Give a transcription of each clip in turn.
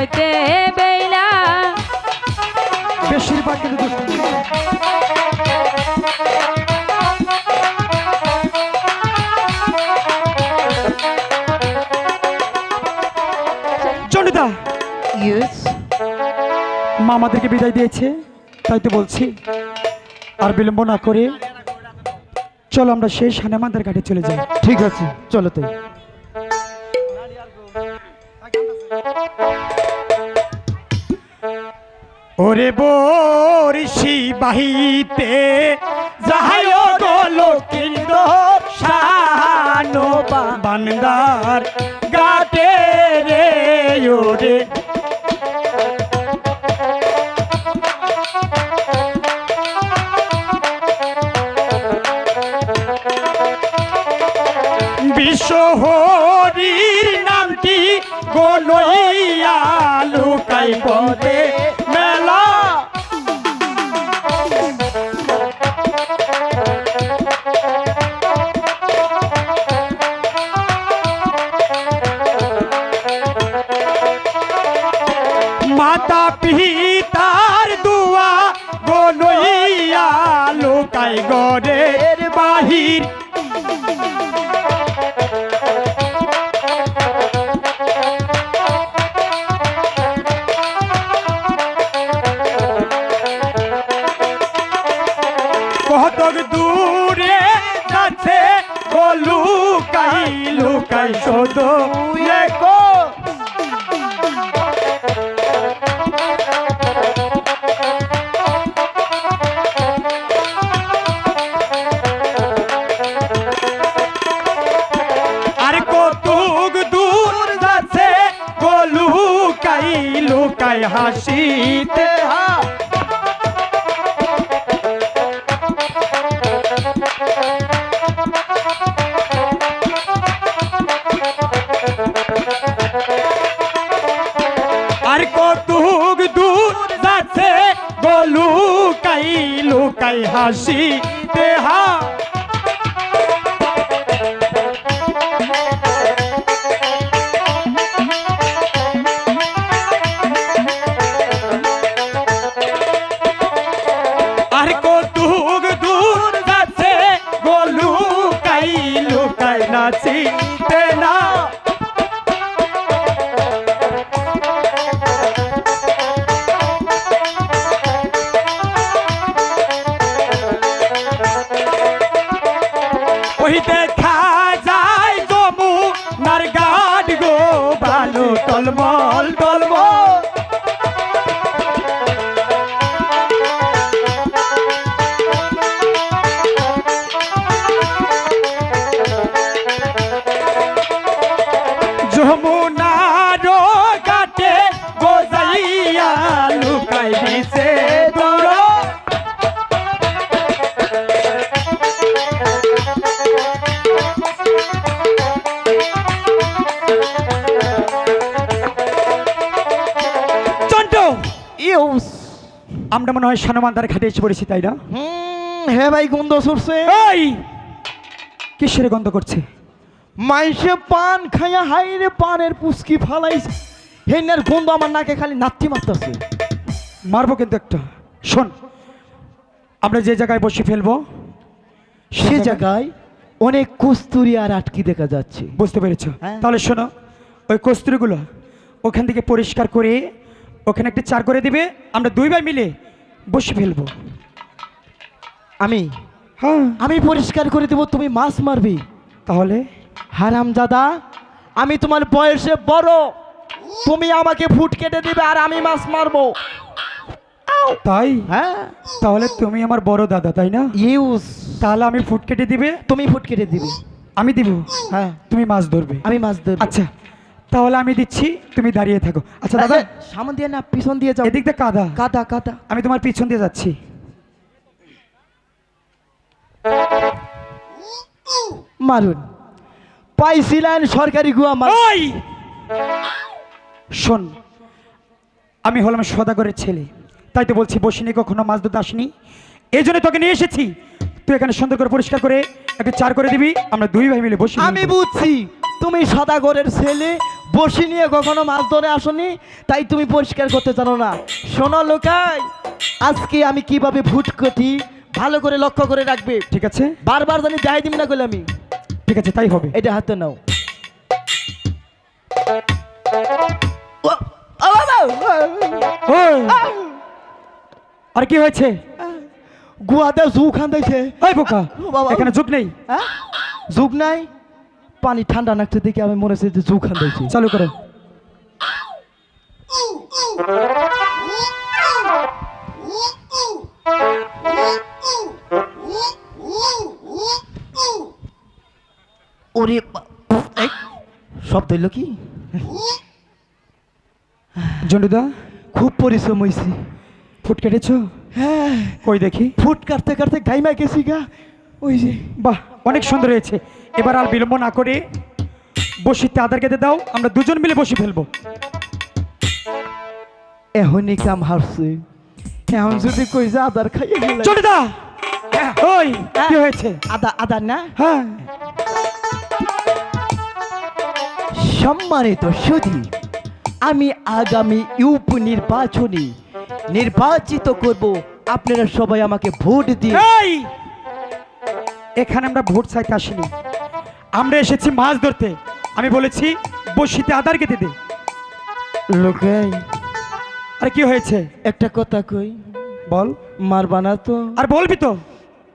হইতে বেলা বেশিরভাগ কিন্তু জনিতা। ইয়েস মা আমাদেরকে বিদায় দিয়েছে তাই তো বলছি। আর বিলম্ব না করে চলো আমরা সেই সানেমাদের ঘাটে চলে যাই। ঠিক আছে। চলো তাই ওরে বরিশি বাহিতে যাহাই গলো কিন্তু শানো বান্দার গাটে রে ওরে। বিশ্বহরির গলইয়া লুকাই গড়ের বাহির। লুকাই হাসি দেহা আর দৌড় ইউস। আমরা মনে হয় সানমান্দার ঘাটে এসে পড়েছি তাই না? হুম হে ভাই গন্ধ সরছে। এই! কিসের গন্ধ করছে? মাইসে পান খাইয়া হাইরে পানের পুস্কি ফালাইছে। হেনার গন্ধ আমার নাকে খালি নাত্তি মারতেছে। মারবো কিন্তু একটা। শোন আমরা যে জায়গায় বসে ফেলব সে জায়গায় অনেক কস্তুরি আর আটকি দেখা যাচ্ছে। বুঝতে পেরেছ? হ্যাঁ। তাহলে শোনো ওই কস্তুরিগুলো ওখান থেকে পরিষ্কার করে ওখানে একটা চার করে দিবে আমরা দুই ভাই মিলে বসে ফেলব। আমি? হ্যাঁ। আমি পরিষ্কার করে দেবো তুমি মাছ মারবি। তাহলে? হারাম দাদা আমি তোমার বয়সে বড়। তুমি আমাকে ফুট কেটে দিবে আর আমি মাছ মারবো। তাই? হ্যাঁ। তাহলে তুমি আমার বড় দাদা তাই না? ইউস। তাহলে আমি ফুট কেটে দিবে? তুমি ফুট কেটে দিবে। আমি দিব? হ্যাঁ। তুমি মাছ ধরবে? আমি মাছ ধরবো। আচ্ছা তাহলে আমি দিচ্ছি তুমি দাঁড়িয়ে থাকো। আচ্ছা দাদা। সামন দিয়ে না পিছন দিয়ে যাও। এদিক দিয়ে কাদা। কাদা কাদা। আমি তোমার পিছন দিয়ে যাচ্ছি। মারুন। পাইছিলেন সরকারি গুয়া মার শোন আমি হলাম সদাগরের ছেলে। তাই তো বলছি বসিনি কখনো মাছ ধরতে আসনি। এই জন্য তোকে নিয়ে এসেছি। তুই এখানে সুন্দর করে পরিষ্কার করে একটা চার করে দিবি আমরা দুই ভাই মিলে বসি আমি বুঝছি তুমি সদাগরের ছেলে বসি নিয়ে কখনো মাছ ধরে আসনি তাই তুমি পরিষ্কার করতে জানো না। শোনো লোকাই আজকে আমি কীভাবে ভুট কটি ভালো করে লক্ষ্য করে রাখবে? ঠিক আছে। বারবার জানি যাই দিবি না করলে আমি। ঠিক আছে তাই হবে। এটা হাতে নাও। ও, ও বাবা! আর কি হয়েছে? গুয়াতে জু খান দিয়েছে ওই বোকা। এখানে যুগ নেই। হ্যাঁ? জুগ নাই? পানি ঠান্ডা নাকতে দেখে আমি মনে হচ্ছে যে জু খান দিয়েছি চালু করো। ওরে বা- এই, শব্দ হইল কি? জন্ডুদা? খুব পরিশ্রম হয়েছি ফুট কেটেছো? হ্যাঁ। কই দেখি? ফুট কাটতে কাটতে গাইমা গেছি গা। ওই যে। বাহ অনেক সুন্দর হয়েছে। এবার আর বিলম্ব না করে বসিতে আদার কেটে দাও আমরা দুজন মিলে বসি ফেলব। এখনই কাম হারছে। এখন যদি কই যা আদার খাইয়ে গেলে জন্ডুদা ওই কি হয়েছে? আদা আদা না? হ্যাঁ। সম্মানিত সুধী আমি আগামী ইউপ নির্বাচনী নির্বাচিত করব। আপনারা সবাই আমাকে ভোট দিন। এই! এখানে আমরা ভোট চাইতে আসিনি। আমরা এসেছি মাছ ধরতে। আমি বলেছি বসিতে আদার কেটে দে। লোকাই আর কি হয়েছে? একটা কথা কই বল মারবা না তো। আর বলবি তো?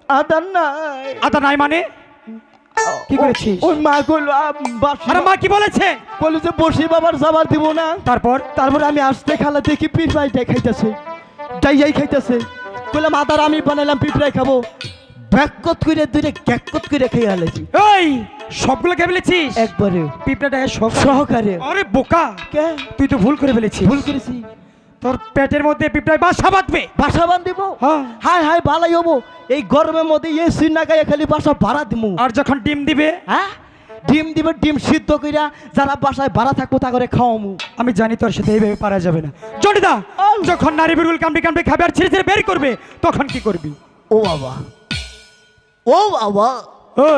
আদার নাই। আদা নাই মানে? কি করেছিস? ওই মা আরে কি বলেছে? বলে যে বসি বাবার যাবার দিব না। তারপর? তারপর আমি আসতে খালা দেখি পিঁপড়াইটাই খাইতেছে। ডাইয়াই খাইতেছে। বললাম আদার আমি বানাইলাম পিঁপড়াই খাব। ব্যাকত করে দুইটা গ্যাকত করে খেয়ে এই সবগুলো কে ফেলেছিস? একবারে পিঁপড়াটা সব সহকারে। আরে বোকা! কে? তুই তো ভুল করে ফেলেছিস। ভুল করেছি। তোর পেটের মধ্যে পিঁপড়ায় বাসা বাঁধবে। বাসা বান্ধিব হ্যাঁ। হাই হাই ভালাই হব। এই গরমের মধ্যে এই সিনা গায়ে খালি বাসা ভাড়া দিমু। আর যখন ডিম দিবে? হ্যাঁ? ডিম দিবে ডিম সিদ্ধ কইরা যারা বাসায় ভাড়া থাকব তা করে খাওয়ামু। আমি জানি তোর সাথে এইভাবে পারা যাবে না। জটিদা। যখন নারী বিরুল কামড়ে কামড়ে খাবে আর ছেড়ে ছেড়ে বের করবে তখন কি করবি? ও বাবা। ও বাবা। ও।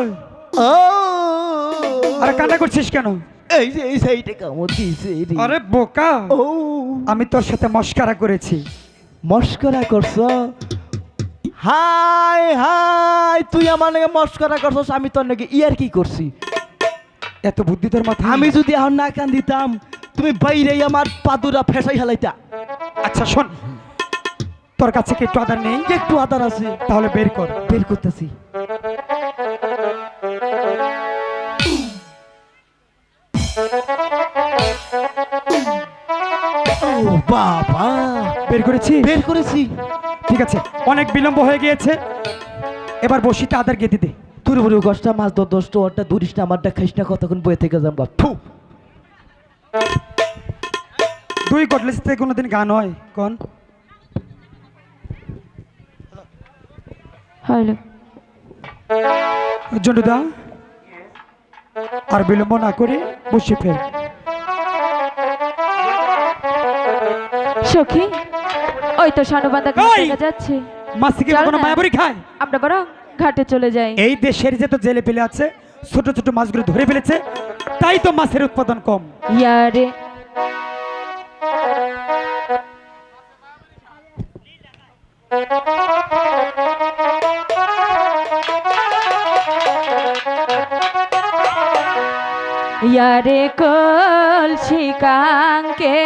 আরে কান্না করছিস কেন? এই যে এই সাইডে কামড় দিয়েছে রে। আরে বোকা। ও। আমি তোর সাথে মস্কারা করেছি। মস্করা করছ? হাই হাই তুই আমার নাকি মস্করা করছস? আমি তোর নাকি ইয়ার কি করছি? এত বুদ্ধি তোর মাথা আমি যদি এখন না কান দিতাম তুমি বাইরে আমার পাদুরা ফেসাই হেলাইতা আচ্ছা শোন। তোর কাছে কি একটু আদার নেই? একটু আদার আছে। তাহলে বের কর। বের করতেছি। বাবা। বের করেছি? বের করেছি। ঠিক আছে অনেক বিলম্ব হয়ে গিয়েছে। এবার বসিতে আদার গেতে দে। তুই বড় গছটা মাছ দর দশটা ধরিস না আমারটা খাইস না কতক্ষণ বয়ে থেকে থু। দুই কটলেস থেকে কোনোদিন গান হয় কোন? হ্যালো। জন্টুদা আর বিলম্ব না করে বসে ফেল সখী ওই তো ওই! দেখা যাচ্ছে। চল কোনো না। মায়াবরি খায়? আমরা বরং ঘাটে চলে যাই। এই দেশের যে তো জেলে ফেলে আছে ছোট ছোট মাছগুলো ধরে ফেলেছে তাই তো মাছের উৎপাদন কম। ইয়ারে। ইয়ারে কল শিকাঙ্কে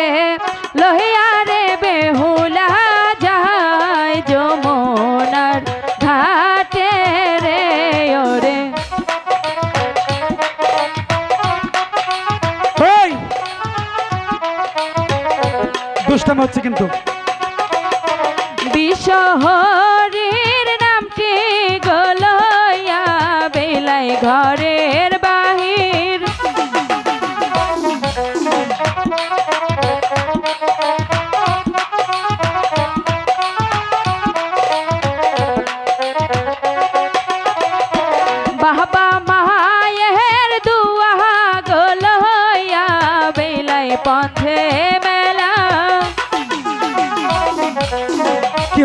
দুষ্টামি হচ্ছে কিন্তু। বিশহরীর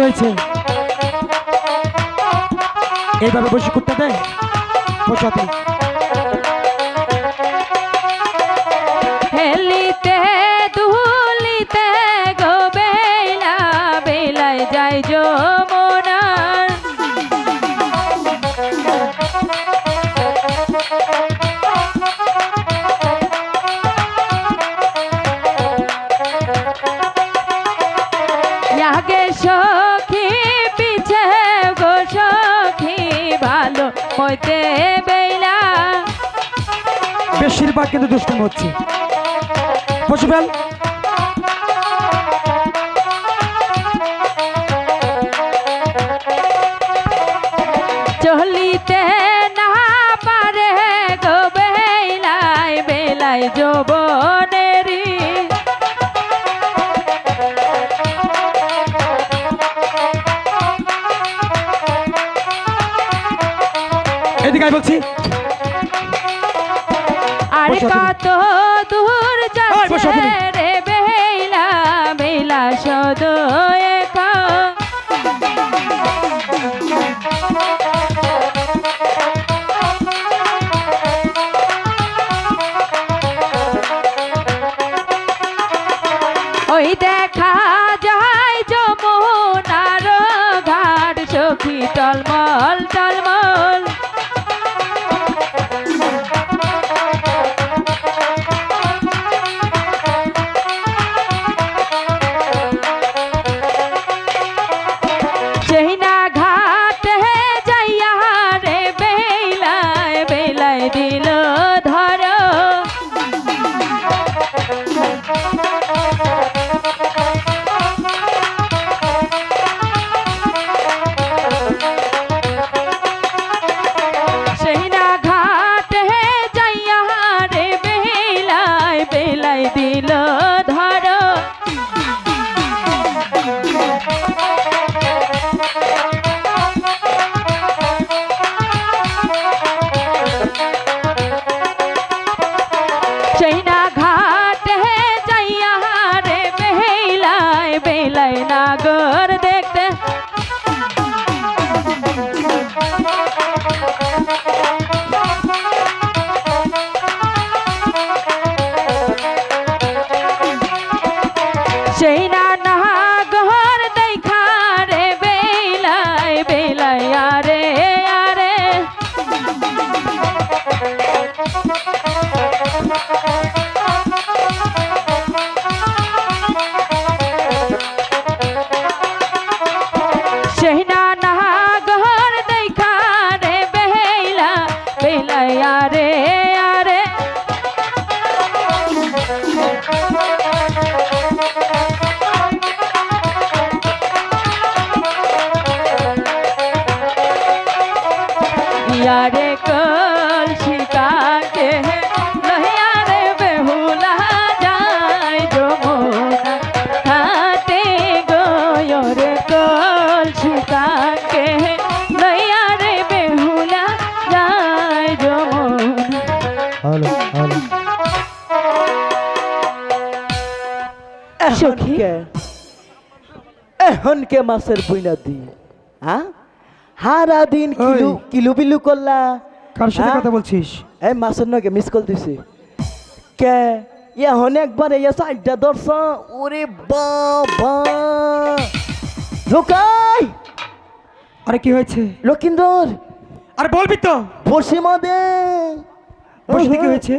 কি হয়েছে এইভাবে বসে করতে দেয়। বসে মইতে বেলা বেশিরভাগ কিন্তু দুষ্টুমি হচ্ছে। বসে ফেল। চলিতে না পারে গো বেলাই বেলাই যৌবনেরি আয় বলছি আর। কত দূর যাচ্ছে। রে বেলা বেলা সদ একা ওই দেখা যায় যমুনার ঘাট সখী টলমল ইয়ারে কল শিকাকে লহিয়া রে বেহুলা যায় যমুনা হাতে গয়রে কল শিকাকে লহিয়া রে বেহুলা যায় যমুনা হ্যালো হ্যালো সখী? এখন কে মাছের বুইনা দি হ্যাঁ হারা দিন কিলু কিলু বিলু করলা। কার সাথে হ্যাঁ? কথা বলছিস? এই মাছের নকে মিস কল দিছি। কে? এখন একবার এই সাইডটা ধরছ। ওরে বাবা। ঢোকাই আরে কি হয়েছে? লক্ষিন্দর! আরে বলবি তো! বসি মদে বসে কি হয়েছে?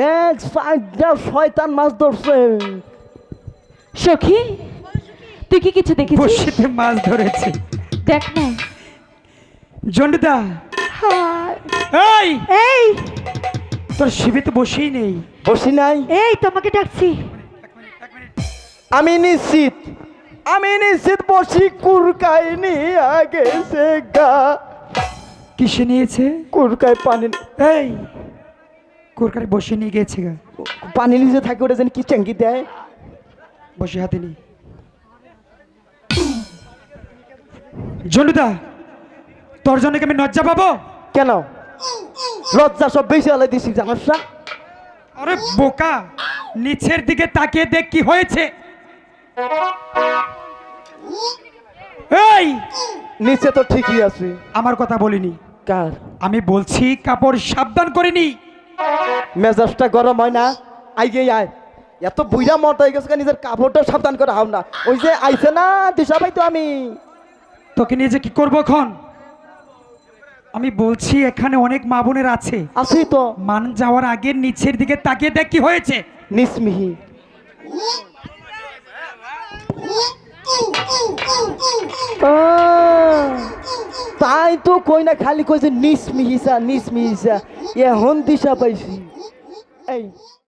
দেখ সাইডটা শয়তান মাছ ধরছে। সখী তুই কি কিছু দেখেছিস? বসিতে মাছ ধরেছে। দেখ না। জন্ডুদা। হায়। এই! এই! তোর শিবে তো বসেই নেই। বসি নাই। এই তোমাকে ডাকছি। আমি নিশ্চিত আমি নিশ্চিত বসি কুরকাই নিয়ে গেছে গা। কিসে নিয়েছে? কুরকাই পানি এই! কুরকারে বসে নিয়ে গেছে গা। পানি নিচে থাকে ওটা যেন কি চেঙ্গি দেয়? বসে হাতে নি। জন্ডুদা! তোর জন্য কি আমি লজ্জা পাবো? কেন? লজ্জা সব বেশি আলাই দিছি জানাস না? আরে বোকা নিচের দিকে তাকিয়ে দেখ কি হয়েছে। এই! নিচে তো ঠিকই আছে। আমার কথা বলিনি। কার? আমি বলছি কাপড় সাবধান করিনি মেজাজটা গরম হয় না? আইগে আয়। এত বুইরা মত হয়ে গেছে নিজের কাপড়টা সাবধান করে হাও না। ওই যে আইছে না দিশা ভাই তো আমি। তোকে নিয়ে যে কি করব এখন? আমি বলছি এখানে অনেক মা বোনের আছে। আছে তো। মান যাওয়ার আগে নিচের দিকে তাকিয়ে দেখ কি হয়েছে। নিসমিহি। তাই তো কই না খালি কইছে নিসমিহিসা নিসমিহিসা এখন দিশা পাইছি। এই।